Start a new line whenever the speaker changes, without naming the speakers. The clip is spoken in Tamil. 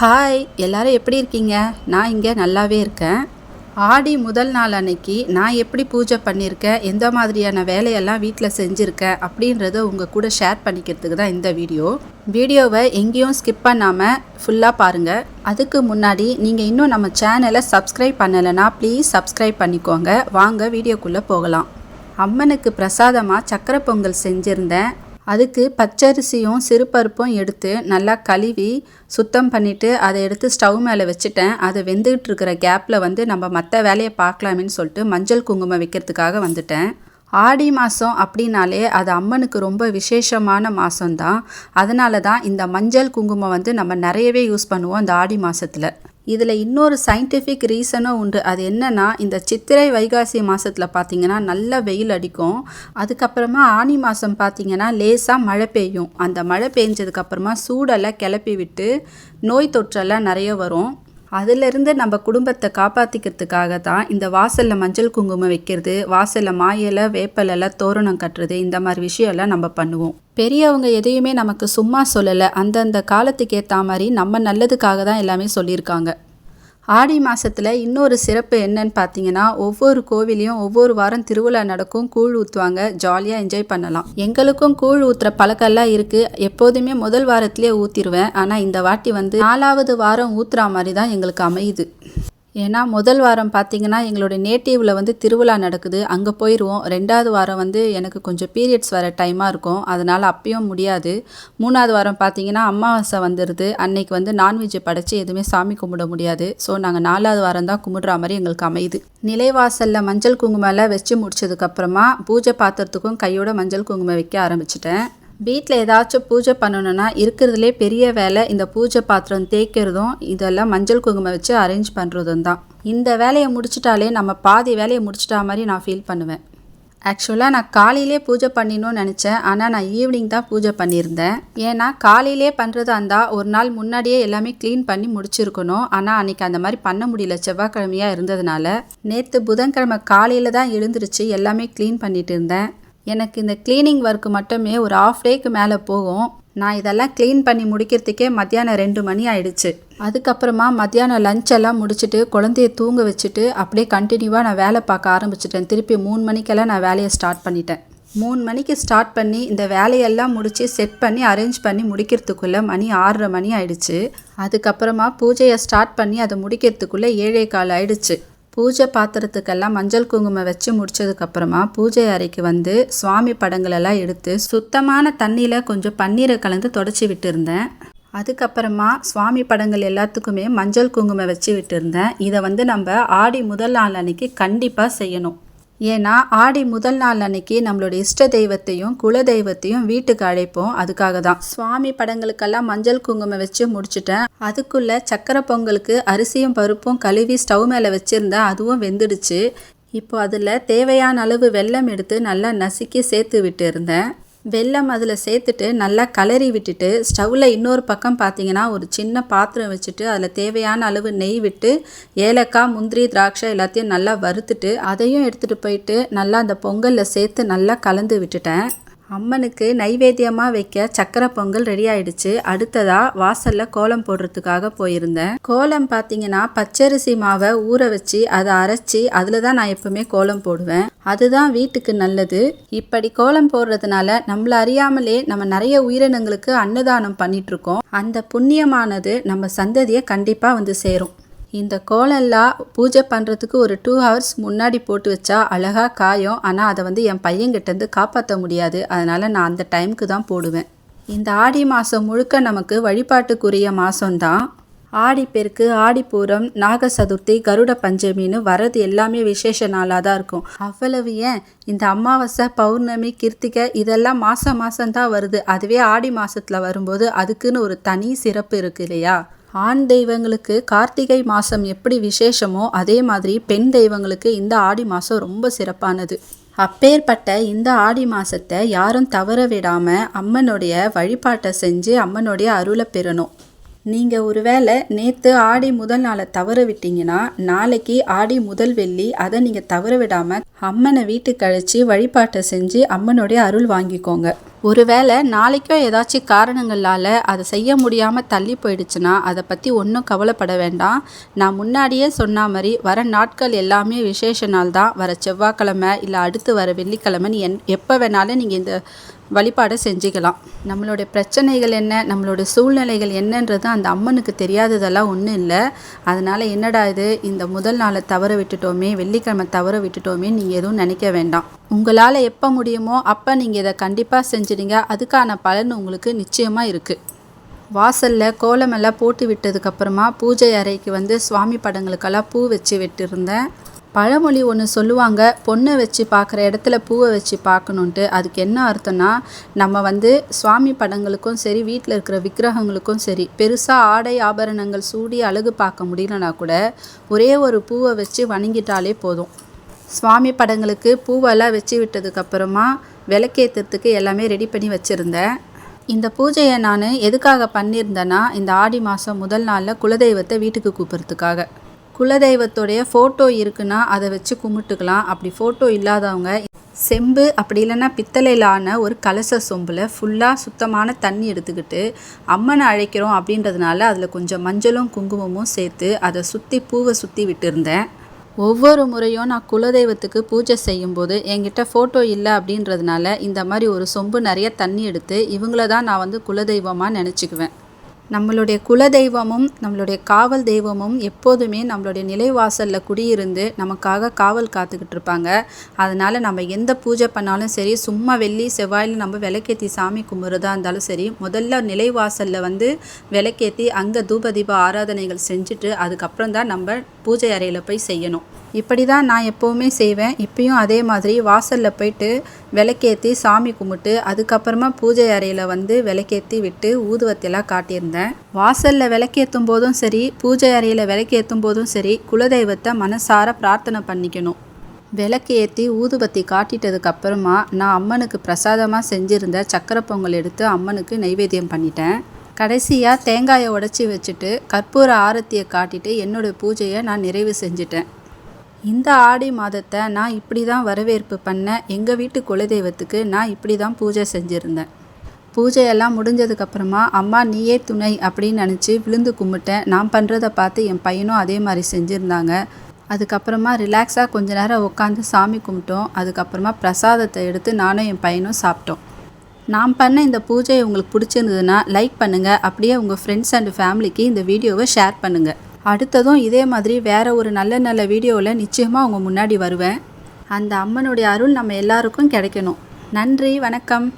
ஹாய் எல்லாரும் எப்படி இருக்கீங்க? நான் இங்கே நல்லாவே இருக்கேன். ஆடி முதல் நாள் அன்னைக்கு நான் எப்படி பூஜை பண்ணியிருக்கேன் எந்த மாதிரியான வேலையெல்லாம் வீட்டில் செஞ்சுருக்கேன் அப்படின்றத உங்கள் கூட ஷேர் பண்ணிக்கிறதுக்கு தான் இந்த வீடியோ. வீடியோவை எங்கேயும் ஸ்கிப் பண்ணாமல் ஃபுல்லாக பாருங்கள் அதுக்கு முன்னாடி நீங்கள் இன்னும் நம்ம சேனலை சப்ஸ்கிரைப் பண்ணலைன்னா ப்ளீஸ் சப்ஸ்கிரைப் பண்ணிக்கோங்க. வாங்க வீடியோக்குள்ளே போகலாம். அம்மனுக்கு பிரசாதமாக சக்கரை பொங்கல் செஞ்சுருந்தேன். அதுக்கு பச்சரிசியும் சிறுபருப்பும் எடுத்து நல்லா கழுவி சுத்தம் பண்ணிவிட்டு அதை எடுத்து ஸ்டவ் மேலே வச்சுட்டேன். அதை வெந்துகிட்டு இருக்கிற கேப்பில் வந்து நம்ம மற்ற வேலையை பார்க்கலாமேன்னு சொல்லிட்டு மஞ்சள் குங்குமம் வைக்கிறதுக்காக வந்துட்டேன். ஆடி மாதம் அப்படின்னாலே அது அம்மனுக்கு ரொம்ப விசேஷமான மாதம்தான் அதனால தான் இந்த மஞ்சள் குங்குமம் வந்து நம்ம நிறையவே யூஸ் பண்ணுவோம் இந்த ஆடி மாதத்தில் இதில் இன்னொரு சயின்டிஃபிக் ரீசனும் உண்டு. அது என்னன்னா இந்த சித்திரை வைகாசி மாதத்தில் பார்த்தீங்கன்னா நல்ல வெயில் அடிக்கும். அதுக்கப்புறமா ஆனி மாதம் பார்த்தீங்கன்னா லேசாக மழை பெய்யும். அந்த மழை பெஞ்சதுக்கப்புறமா சூடெல்லாம் கிளப்பி விட்டு நோய் தொற்றெல்லாம் நிறைய வரும். அதிலிருந்து நம்ம குடும்பத்தை காப்பாற்றிக்கிறதுக்காக தான் இந்த வாசலில் மஞ்சள் குங்குமம் வைக்கிறது வாசலில் மாயில வேப்பலெல்லாம் தோரணம் கட்டுறது இந்த மாதிரி விஷயம்லாம் நம்ம பண்ணுவோம். பெரியவங்க எதையுமே நமக்கு சும்மா சொல்லலை. அந்தந்த காலத்துக்கு ஏற்ற மாதிரி நம்ம நல்லதுக்காக தான் எல்லாமே சொல்லியிருக்காங்க. ஆடி மாதத்தில் இன்னொரு சிறப்பு என்னன்னு பார்த்தீங்கன்னா ஒவ்வொரு கோவிலையும் ஒவ்வொரு வாரம் திருவிழா நடக்கும். கூழ் ஊற்றுவாங்க ஜாலியாக என்ஜாய் பண்ணலாம். எங்களுக்கும் கூழ் ஊற்றுற பழக்கம்லாம் இருக்குது எப்போதுமே முதல் வாரத்திலே ஊற்றிடுவேன் ஆனால் இந்த வாட்டி வந்து நாலாவது வாரம் ஊற்றுற மாதிரி தான் எங்களுக்கு அமையுது. ஏன்னா முதல் வாரம் பார்த்தீங்கன்னா எங்களுடைய நேட்டிவில் வந்து திருவிழா நடக்குது. அங்கே போயிடுவோம் ரெண்டாவது வாரம் வந்து எனக்கு கொஞ்சம் பீரியட்ஸ் வர டைமாக இருக்கும். அதனால் அப்பயும் முடியாது. மூணாவது வாரம் பார்த்தீங்கன்னா அமாவாசை வந்துடுது அன்னைக்கு வந்து நான்வெஜ் படைச்சி எதுவுமே சாமி கும்பிட முடியாது. ஸோ நாங்கள் நாலாவது வாரம் தான் கும்பிடுற மாதிரி எங்களுக்கு அமையுது. நிலைவாசலில் மஞ்சள் குங்குமெல்லாம் வச்சு முடிச்சதுக்கப்புறமா பூஜை பாத்திரத்துக்கும் கையோட மஞ்சள் குங்குமம் வைக்க ஆரம்பிச்சிட்டேன். வீட்டில் ஏதாச்சும் பூஜை பண்ணணுன்னா இருக்கிறதுலே பெரிய வேலை இந்த பூஜை பாத்திரம் தேய்க்கிறதும் இதெல்லாம் மஞ்சள் குங்குமம் வச்சு அரேஞ்ச் பண்ணுறதும் தான். இந்த வேலையை முடிச்சிட்டாலே நம்ம பாதி வேலையை முடிச்சிட்டா மாதிரி நான் ஃபீல் பண்ணுவேன். ஆக்சுவலாக நான் காலையிலே பூஜை பண்ணிடணும்னு நினச்சேன். ஆனால் நான் ஈவினிங் தான் பூஜை பண்ணியிருந்தேன். ஏன்னா காலையிலே பண்ணுறதா இருந்தால் ஒரு நாள் முன்னாடியே எல்லாமே க்ளீன் பண்ணி முடிச்சிருக்கணும். ஆனால் அன்றைக்கி அந்த மாதிரி பண்ண முடியல. செவ்வாய்க்கிழமையாக இருந்ததுனால நேற்று புதன்கிழமை காலையில் தான் எழுந்திருச்சு எல்லாமே க்ளீன் பண்ணிட்டு இருந்தேன். எனக்கு இந்த க்ளீனிங் ஒர்க்கு மட்டுமே ஒரு ஆஃப் டேக்கு மேலே போகும். நான் இதெல்லாம் க்ளீன் பண்ணி முடிக்கிறதுக்கே மத்தியானம் ரெண்டு மணி ஆயிடுச்சு. அதுக்கப்புறமா மத்தியானம் லஞ்ச் எல்லாம் முடிச்சுட்டு குழந்தைய தூங்க வச்சுட்டு அப்படியே கண்டினியூவாக நான் வேலை பார்க்க ஆரம்பிச்சிட்டேன். திருப்பி மூணு மணிக்கெல்லாம் நான் வேலையை ஸ்டார்ட் பண்ணிட்டேன். மூணு மணிக்கு ஸ்டார்ட் பண்ணி இந்த வேலையெல்லாம் முடித்து செட் பண்ணி அரேஞ்ச் பண்ணி முடிக்கிறதுக்குள்ளே மணி ஆறரை மணி ஆயிடுச்சு. அதுக்கப்புறமா பூஜையை ஸ்டார்ட் பண்ணி அதை முடிக்கிறதுக்குள்ளே ஏழே கால் ஆயிடுச்சு. பூஜை பாத்திரத்துக்கெல்லாம் மஞ்சள் குங்குமம் வச்சு முடிச்சதுக்கப்புறமா பூஜை அறைக்கு வந்து சுவாமி படங்களெல்லாம் எடுத்து சுத்தமான தண்ணியில் கொஞ்சம் பன்னீரை கலந்து தொடச்சி விட்டுருந்தேன். அதுக்கப்புறமா சுவாமி படங்கள் எல்லாத்துக்குமே மஞ்சள் குங்குமம் வச்சு விட்டுருந்தேன். இதை வந்து நம்ம ஆடி முதல் நாள் அன்னைக்கு கண்டிப்பாக செய்யணும். ஏன்னா ஆடி முதல் நாள் அன்னைக்கு நம்மளோட இஷ்ட தெய்வத்தையும் குல தெய்வத்தையும் வீட்டுக்கு அழைப்போம். அதுக்காக தான். சுவாமி படங்களுக்கெல்லாம் மஞ்சள் குங்குமம் வச்சு முடிச்சுட்டேன். அதுக்குள்ள சக்கரை பொங்கலுக்கு அரிசியும் பருப்பும் கழுவி ஸ்டவ் மேலே வச்சுருந்தேன் அதுவும் வெந்துடுச்சு. இப்போ அதில் தேவையான அளவு வெல்லம் எடுத்து நல்லா நசுக்கி சேர்த்து விட்டு இருந்தேன். வெல்லம் அதில் சேர்த்துட்டு நல்லா கலரி விட்டுட்டு ஸ்டவ்வில் இன்னொரு பக்கம் பார்த்தீங்கன்னா ஒரு சின்ன பாத்திரம் வச்சுட்டு அதில் தேவையான அளவு நெய் விட்டு ஏலக்காய் முந்திரி திராட்சை எல்லாத்தையும் நல்லா வறுத்துட்டு அதையும் எடுத்துகிட்டு போயிட்டு நல்லா அந்த பொங்கலில் சேர்த்து நல்லா கலந்து விட்டுட்டேன். அம்மனுக்கு நைவேத்தியமாக வைக்க சக்கரை பொங்கல் ரெடி ஆயிடுச்சு. அடுத்ததாக வாசலில் கோலம் போடுறதுக்காக போயிருந்தேன். கோலம் பார்த்தீங்கன்னா பச்சரிசி மாவை ஊற வச்சு அதை அரைச்சி அதில் தான் நான் எப்பவுமே கோலம் போடுவேன். அதுதான் வீட்டுக்கு நல்லது. இப்படி கோலம் போடுறதுனால நம்மள அறியாமலே நம்ம நிறைய உயிரினங்களுக்கு அன்னதானம் பண்ணிட்டு இருக்கோம். அந்த புண்ணியமானது நம்ம சந்ததியை கண்டிப்பாக வந்து சேரும். இந்த கோலெல்லாம் பூஜை பண்ணுறதுக்கு ஒரு டூ ஹவர்ஸ் முன்னாடி போட்டு வச்சா அழகாக காயும். ஆனால் அதை வந்து என் பையன்கிட்டேருந்து காப்பாற்ற முடியாது. அதனால் நான் அந்த டைமுக்கு தான் போடுவேன். இந்த ஆடி மாதம் முழுக்க நமக்கு வழிபாட்டுக்குரிய மாதம்தான் ஆடிப்பெருக்கு ஆடிப்பூரம் நாக சதுர்த்தி கருட பஞ்சமின்னு வர்றது எல்லாமே விசேஷ நாளாக தான் இருக்கும். அவ்வளவு ஏன்? இந்த அமாவாசை பௌர்ணமி கிருத்திகை இதெல்லாம் மாதம் மாதம்தான் வருது. அதுவே ஆடி மாதத்தில் வரும்போது அதுக்குன்னு ஒரு தனி சிறப்பு இருக்கு இல்லையா? ஆண் தெய்வங்களுக்கு கார்த்திகை மாதம் எப்படி விசேஷமோ அதே மாதிரி பெண் தெய்வங்களுக்கு இந்த ஆடி மாதம் ரொம்ப சிறப்பானது. அப்பேற்பட்ட இந்த ஆடி மாதத்தை யாரும் தவற விடாமல் அம்மனுடைய வழிபாட்டை செஞ்சு அம்மனுடைய அருளை பெறணும். நீங்கள் ஒருவேளை நேற்று ஆடி முதல் நாளை தவற விட்டீங்கன்னா நாளைக்கு ஆடி முதல் வெள்ளி அதை நீங்கள் தவற விடாமல் அம்மனை வீட்டுக்கு அழைச்சி வழிபாட்டை செஞ்சு அம்மனுடைய அருள் வாங்கிக்கோங்க. ஒருவேளை நாளைக்கோ ஏதாச்சும் காரணங்களால் அதை செய்ய முடியாமல் தள்ளி போயிடுச்சுன்னா அதை பற்றி ஒன்றும் கவலைப்பட வேண்டாம். நான் முன்னாடியே சொன்ன மாதிரி வர நாட்கள் எல்லாமே விசேஷ நாள் தான். வர செவ்வாய்க்கிழமை இல்லை அடுத்து வர வெள்ளிக்கிழமைன்னு என் எப்போ வேணாலும் நீங்கள் இந்த வழிபாடு செஞ்சுக்கலாம். நம்மளுடைய பிரச்சனைகள் என்ன நம்மளோட சூழ்நிலைகள் என்னன்றது அந்த அம்மனுக்கு தெரியாததெல்லாம் ஒன்றும் இல்லை. அதனால் என்னடா இது இந்த முதல் நாளை தவற விட்டுட்டோமே வெள்ளிக்கிழமை தவற விட்டுட்டோமே நீங்கள் எதுவும் நினைக்க வேண்டாம். உங்களால் எப்போ முடியுமோ அப்போ நீங்கள் இதை கண்டிப்பாக செஞ்சுடுங்க. அதுக்கான பலன் உங்களுக்கு நிச்சயமாக இருக்குது வாசலில் கோலமெல்லாம் போட்டு விட்டதுக்கப்புறமா பூஜை அறைக்கு வந்து சுவாமி படங்களுக்கெல்லாம் பூ வச்சு விட்டுருந்தேன். பழமொழி ஒன்று சொல்லுவாங்க பொண்ணை வச்சு பார்க்குற இடத்துல பூவை வச்சு பார்க்கணுன்ட்டு அதுக்கு என்ன அர்த்தம்னா நம்ம வந்து சுவாமி படங்களுக்கும் சரி வீட்டில் இருக்கிற விக்கிரகங்களுக்கும் சரி பெருசாக ஆடை ஆபரணங்கள் சூடி அழகு பார்க்க முடியலனா கூட ஒரே ஒரு பூவை வச்சு வணங்கிட்டாலே போதும். சுவாமி படங்களுக்கு பூவெல்லாம் வச்சு விட்டதுக்கப்புறமா விளக்கேற்றுறதுக்கு எல்லாமே ரெடி பண்ணி வச்சுருந்தேன். இந்த பூஜையை நான் எதுக்காக பண்ணியிருந்தேன்னா இந்த ஆடி மாதம் முதல் நாளில் குலதெய்வத்தை வீட்டுக்கு கூப்பிட்றதுக்காக. குலதெய்வத்துடைய ஃபோட்டோ இருக்குன்னா அதை வச்சு கும்பிட்டுக்கலாம். அப்படி ஃபோட்டோ இல்லாதவங்க செம்பு அப்படி இல்லைன்னா பித்தளையில் ஆன ஒரு கலச சொம்பில் ஃபுல்லாக சுத்தமான தண்ணி எடுத்துக்கிட்டு அம்மனை அழைக்கிறோம் அப்படின்றதுனால அதில் கொஞ்சம் மஞ்சளும் குங்குமமும் சேர்த்து அதை சுற்றி பூவை சுற்றி விட்டுருந்தேன். ஒவ்வொரு முறையும் நான் குலதெய்வத்துக்கு பூஜை செய்யும்போது என்கிட்ட ஃபோட்டோ இல்லை அப்படின்றதுனால இந்த மாதிரி ஒரு சொம்பு நிறைய தண்ணி எடுத்து இவங்கள தான் நான் வந்து குலதெய்வமாக நினச்சிக்குவேன். நம்மளுடைய குலதெய்வமும் நம்மளுடைய காவல் தெய்வமும் எப்போதுமே நம்மளுடைய நிலைவாசலில் குடியிருந்து நமக்காக காவல் காத்துக்கிட்டு இருப்பாங்க. அதனால் நம்ம எந்த பூஜை பண்ணாலும் சரி சும்மா வெள்ளி செவ்வாயில் நம்ம விளக்கேற்றி சாமி கும்பிட்றதா இருந்தாலும் சரி முதல்ல நிலைவாசலில் வந்து விளக்கேற்றி அங்கே தூபதீப ஆராதனைகள் செஞ்சுட்டு அதுக்கப்புறம் தான் நம்ம பூஜை அறையில் போய் செய்யணும். இப்படி தான் நான் எப்போவுமே செய்வேன். இப்பயும் அதே மாதிரி வாசலில் போயிட்டு விளக்கேற்றி சாமி கும்பிட்டு அதுக்கப்புறமா பூஜை அறையில் வந்து விளக்கேற்றி விட்டு ஊதுவத்தியெல்லாம் காட்டியிருந்தேன். வாசலில் விளக்கேற்றும் போதும் சரி பூஜை அறையில் விளக்கேற்றும் போதும் சரி குலதெய்வத்தை மனசார பிரார்த்தனை பண்ணிக்கணும். விளக்கு ஏற்றி ஊதுபத்தி காட்டிட்டதுக்கு அப்புறமா நான் அம்மனுக்கு பிரசாதமாக செஞ்சுருந்த சக்கரை பொங்கல் எடுத்து அம்மனுக்கு நைவேத்தியம் பண்ணிட்டேன். கடைசியாக தேங்காயை உடச்சி வச்சுட்டு கற்பூர ஆரத்தியை காட்டிட்டு என்னோடய பூஜையை நான் நிறைவு செஞ்சிட்டேன். இந்த ஆடி மாதத்தை நான் இப்படி தான் வரவேற்பு பண்ணேன் எங்கள் வீட்டு குலதெய்வத்துக்கு நான் இப்படி தான் பூஜை செஞ்சுருந்தேன். பூஜையெல்லாம் முடிஞ்சதுக்கப்புறமா அம்மா நீயே துணை அப்படின்னு நினச்சி விழுந்து கும்பிட்டேன் நான் பண்ணுறதை பார்த்து என் பையனும் அதே மாதிரி செஞ்சுருந்தாங்க. அதுக்கப்புறமா ரிலாக்ஸாக கொஞ்ச நேரம் உட்காந்து சாமி கும்பிட்டோம். அதுக்கப்புறமா பிரசாதத்தை எடுத்து நானும் என் பையனும் சாப்பிட்டோம். நான் பண்ண இந்த பூஜை உங்களுக்கு பிடிச்சிருந்ததுன்னா லைக் பண்ணுங்கள் அப்படியே உங்கள் ஃப்ரெண்ட்ஸ் அண்ட் ஃபேமிலிக்கு இந்த வீடியோவை ஷேர் பண்ணுங்கள் அடுத்ததும் இதே மாதிரி வேறு ஒரு நல்ல நல்ல வீடியோவில் நிச்சயமாக உங்கள் முன்னாடி வருவேன். அந்த அம்மனுடைய அருள் நம்ம எல்லாருக்கும் கிடைக்கணும். நன்றி வணக்கம்.